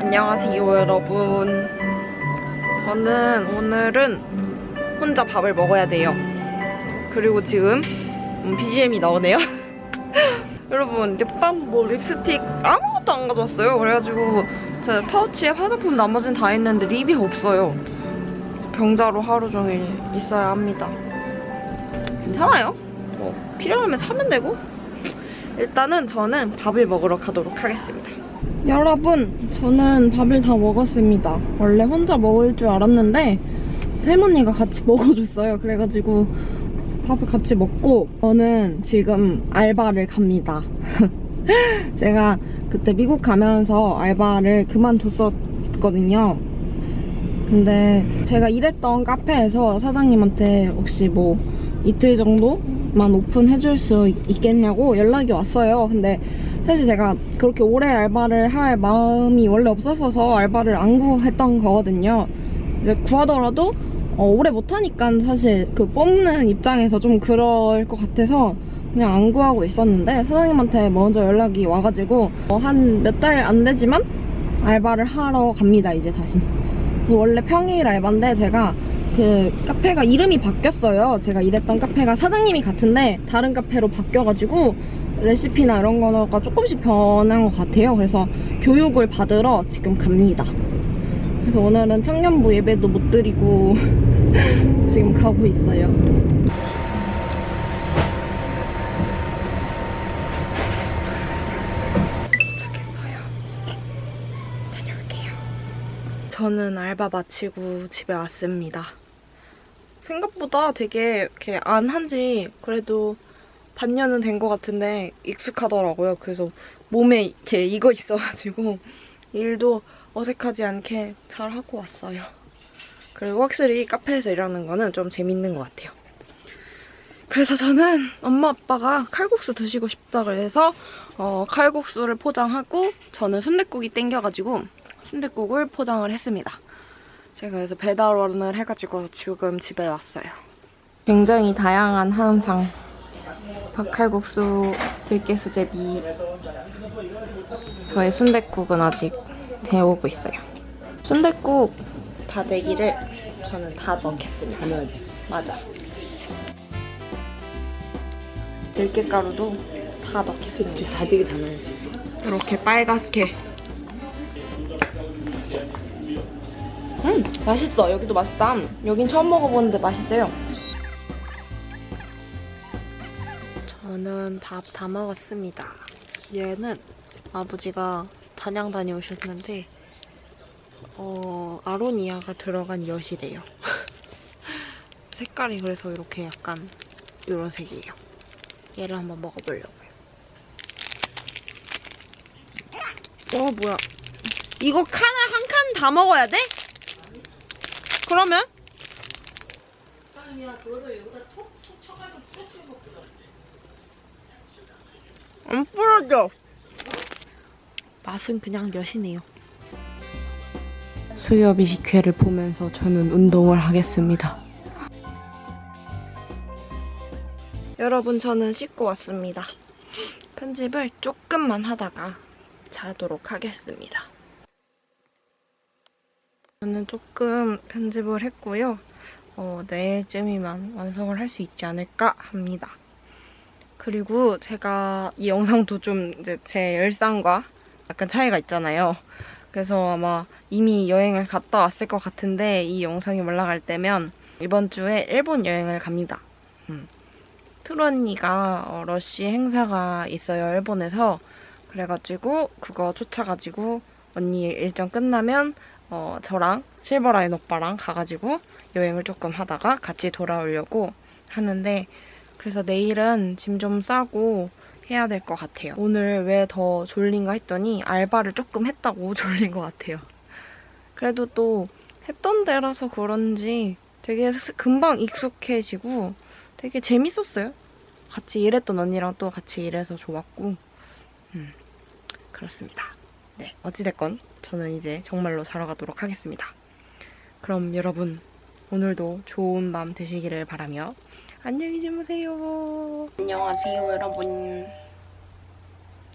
안녕하세요 여러분. 저는 오늘은 혼자 밥을 먹어야 돼요. 그리고 지금 음, BGM이 나오네요. 여러분 립밤 뭐 립스틱 아무것도 안 가져왔어요. 그래가지고 제 파우치에 화장품 나머지는 다 있는데 립이 없어요. 병자로 하루 종일 있어야 합니다. 괜찮아요? 뭐 필요하면 사면 되고 일단은 저는 밥을 먹으러 가도록 하겠습니다 여러분, 저는 밥을 다 먹었습니다. 원래 혼자 먹을 줄 알았는데 할머니가 같이 먹어줬어요. 그래가지고 밥을 같이 먹고 저는 지금 알바를 갑니다. 제가 그때 미국 가면서 알바를 그만뒀었거든요. 근데 제가 일했던 카페에서 사장님한테 혹시 뭐 이틀 정도만 오픈해줄 수 있- 있겠냐고 연락이 왔어요. 근데 사실 제가 그렇게 오래 알바를 할 마음이 원래 없었어서 알바를 안 구했던 거거든요. 이제 구하더라도 어, 오래 못하니까 사실 그 뽑는 입장에서 좀 그럴 것 같아서 그냥 안 구하고 있었는데 사장님한테 먼저 연락이 와가지고 어, 한몇 달 안 되지만 알바를 하러 갑니다 이제 다시. 그 원래 평일 알바인데 제가 그 카페가 이름이 바뀌었어요. 제가 일했던 카페가 사장님이 같은데 다른 카페로 바뀌어가지고 레시피나 이런 거가 조금씩 변한 것 같아요. 그래서 교육을 받으러 지금 갑니다. 그래서 오늘은 청년부 예배도 못 드리고 지금 가고 있어요. 저는 알바 마치고 집에 왔습니다. 생각보다 되게 이렇게 안 한 지 그래도 반년은 된 것 같은데 익숙하더라고요. 그래서 몸에 이렇게 익어 있어가지고 일도 어색하지 않게 잘 하고 왔어요. 그리고 확실히 카페에서 일하는 거는 좀 재밌는 것 같아요. 그래서 저는 엄마 아빠가 칼국수 드시고 싶다 그래서 어, 칼국수를 포장하고 저는 순댓국이 땡겨가지고 순댓국을 포장을 했습니다. 제가 그래서 배달원을 해가지고 지금 집에 왔어요. 굉장히 다양한 한상. 박칼국수, 들깨수제비. 저의 순댓국은 아직 데우고 있어요. 순댓국 다대기를 저는 다 넣겠습니다. 맞아. 들깨가루도 다 넣겠습니다. 다 되게 다 넣어요. 이렇게 빨갛게. 음, 맛있어. 여기도 맛있다. 여긴 처음 먹어보는데 맛있어요. 저는 밥 다 먹었습니다. 얘는 아버지가 단양 다녀오셨는데, 어, 아로니아가 들어간 엿이래요. 색깔이 그래서 이렇게 약간 이런 색이에요. 얘를 한번 먹어보려고요. 어 뭐야 이거 칸을 한 칸 다 먹어야 돼? 그러면? 안 부러져. 맛은 그냥 엿이네요. 수협 이 식회를 보면서 저는 운동을 하겠습니다. 여러분 저는 씻고 왔습니다. 편집을 조금만 하다가 자도록 하겠습니다. 저는 조금 편집을 했고요. 어, 내일쯤이면 완성을 할 수 있지 않을까 합니다. 그리고 제가 이 영상도 좀 이제 제 일상과 약간 차이가 있잖아요. 그래서 아마 이미 여행을 갔다 왔을 것 같은데 이 영상이 올라갈 때면 이번 주에 일본 여행을 갑니다. 음. 트루 언니가 어, 러쉬 행사가 있어요, 일본에서. 그래가지고 그거 쫓아가지고 언니 일정 끝나면 어, 저랑 실버라인 오빠랑 가가지고 여행을 조금 하다가 같이 돌아오려고 하는데 그래서 내일은 짐 좀 싸고 해야 될 것 같아요. 오늘 왜 더 졸린가 했더니 알바를 조금 했다고 졸린 것 같아요. 그래도 또 했던 데라서 그런지 되게 스- 금방 익숙해지고 되게 재밌었어요. 같이 일했던 언니랑 또 같이 일해서 좋았고 음, 그렇습니다. 네, 어찌됐건 저는 이제 정말로 자러 가도록 하겠습니다. 그럼 여러분 오늘도 좋은 밤 되시기를 바라며 안녕히 주무세요. 안녕하세요 여러분.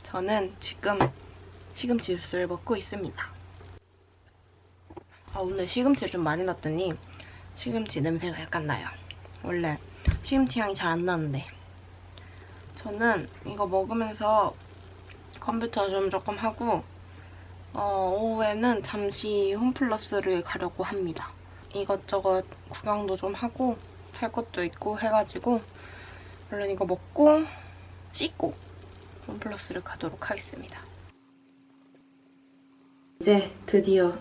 저는 지금 시금치 주스를 먹고 있습니다. 아, 오늘 시금치를 좀 많이 넣었더니 시금치 냄새가 약간 나요. 원래 시금치 향이 잘 안 나는데. 저는 이거 먹으면서 컴퓨터 좀 조금 하고 어, 오후에는 잠시 홈플러스를 가려고 합니다. 이것저것 구경도 좀 하고 살 것도 있고 해가지고 얼른 이거 먹고 씻고 홈플러스를 가도록 하겠습니다. 이제 드디어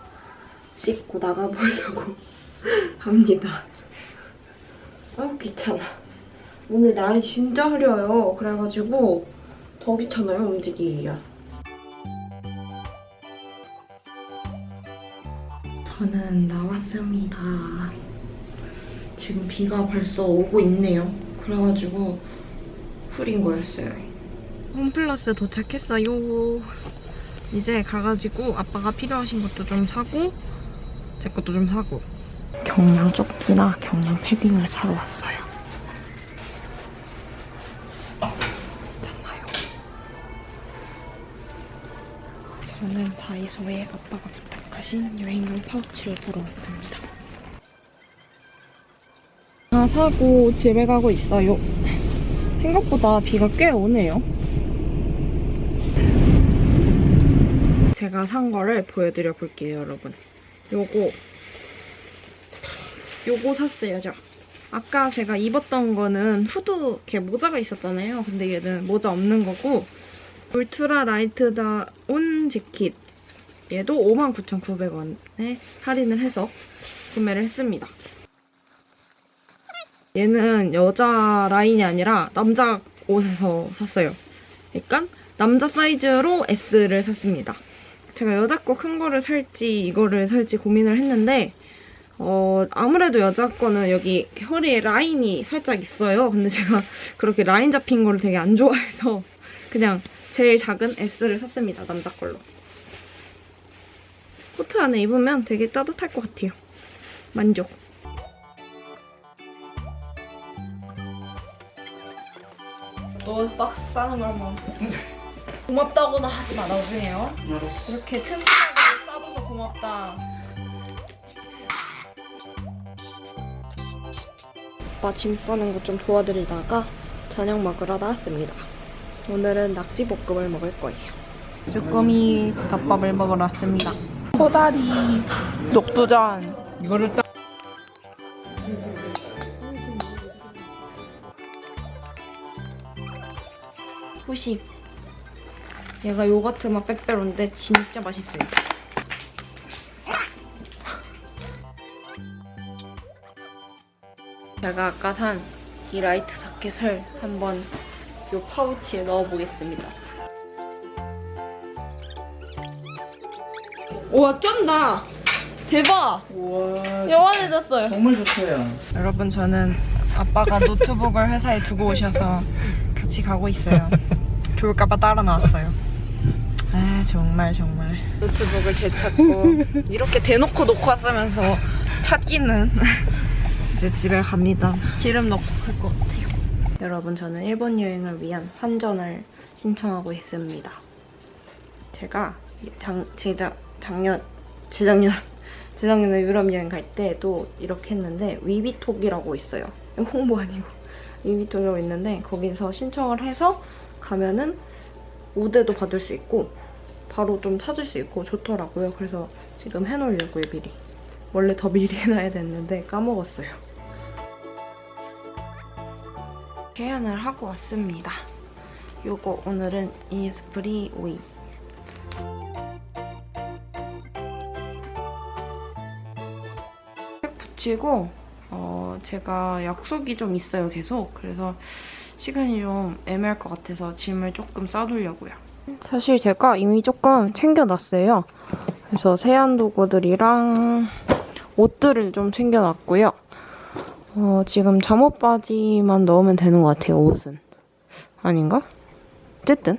씻고 나가보려고 합니다. 아우 귀찮아. 오늘 날이 진짜 흐려요. 그래가지고 더 귀찮아요 움직이기가. 저는 나왔습니다. 지금 비가 벌써 오고 있네요. 그래가지고 풀인 거였어요. 홈플러스 도착했어요. 이제 가가지고 아빠가 필요하신 것도 좀 사고 제 것도 좀 사고 경량 조끼나 경량 패딩을 사러 왔어요. 잖아요. 저는 다이소에 아빠가 부탁 하신 여행용 파우치를 보러 왔습니다. 다 사고 집에 가고 있어요. 생각보다 비가 꽤 오네요. 제가 산 거를 보여드려 볼게요, 여러분. 요거 요거 샀어요, 저. 아까 제가 입었던 거는 후드 이렇게 모자가 있었잖아요. 근데 얘는 모자 없는 거고 울트라 라이트 다운 재킷 얘도 59,900원에 할인을 해서 구매를 했습니다. 얘는 여자 라인이 아니라 남자 옷에서 샀어요. 그러니까 남자 사이즈로 S를 샀습니다. 제가 여자 거 큰 거를 살지 이거를 살지 고민을 했는데 어, 아무래도 여자 거는 여기 허리에 라인이 살짝 있어요. 근데 제가 그렇게 라인 잡힌 거를 되게 안 좋아해서 그냥 제일 작은 S를 샀습니다. 남자 걸로. 코트 안에 입으면 되게 따뜻할 것 같아요. 만족. 너막 싸는 걸 한번 고맙다고는 하지 마 나중에요. 알았어. 이렇게 튼튼하게 싸줘서 고맙다. 아빠 짐 싸는 거 좀 도와드리다가 저녁 먹으러 나왔습니다. 오늘은 낙지볶음을 먹을 거예요. 쭈꾸미 덮밥을 먹으러 왔습니다. 소다리, 녹두전. 이거를 딱 후식. 얘가 요거트 맛 빼빼로인데 진짜 맛있어요. 제가 아까 산 이 라이트 사켓을 한번 요 파우치에 넣어보겠습니다. 우와 쩐다! 대박! 우와 영원해졌어요. 정말 좋다요. 여러분 저는 아빠가 노트북을 회사에 두고 오셔서 같이 가고 있어요. 좋을까봐 따라 나왔어요. 아 정말 정말 노트북을 되찾고 이렇게 대놓고 놓고 왔으면서 찾기는 이제 집에 갑니다. 기름 넣고 갈 것 같아요. 여러분 저는 일본 여행을 위한 환전을 신청하고 있습니다. 제가 장, 제작, 작년, 재작년, 재작년에 유럽 여행 갈 때도 이렇게 했는데 위비톡이라고 있어요. 홍보 아니고 위비톡이라고 있는데 거기서 신청을 해서 가면은 우대도 받을 수 있고 바로 좀 찾을 수 있고 좋더라고요. 그래서 지금 해놓으려고요 미리. 원래 더 미리 해놔야 됐는데 까먹었어요. 계산을 하고 왔습니다. 요거 오늘은 이니스프리 오이 색 붙이고 어, 제가 약속이 좀 있어요 계속. 그래서 시간이 좀 애매할 것 같아서 짐을 조금 싸두려고요. 사실 제가 이미 조금 챙겨놨어요. 그래서 세안 도구들이랑 옷들을 좀 챙겨놨고요. 어, 지금 잠옷 바지만 넣으면 되는 것 같아요 옷은. 아닌가? 어쨌든.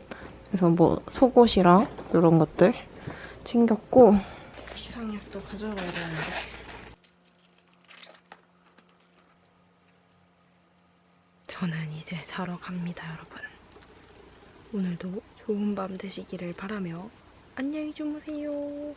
그래서 뭐 속옷이랑 이런 것들 챙겼고 비상약도 가져가야 되는데 저는 이제 자러 갑니다 여러분. 오늘도 좋은 밤 되시기를 바라며 안녕히 주무세요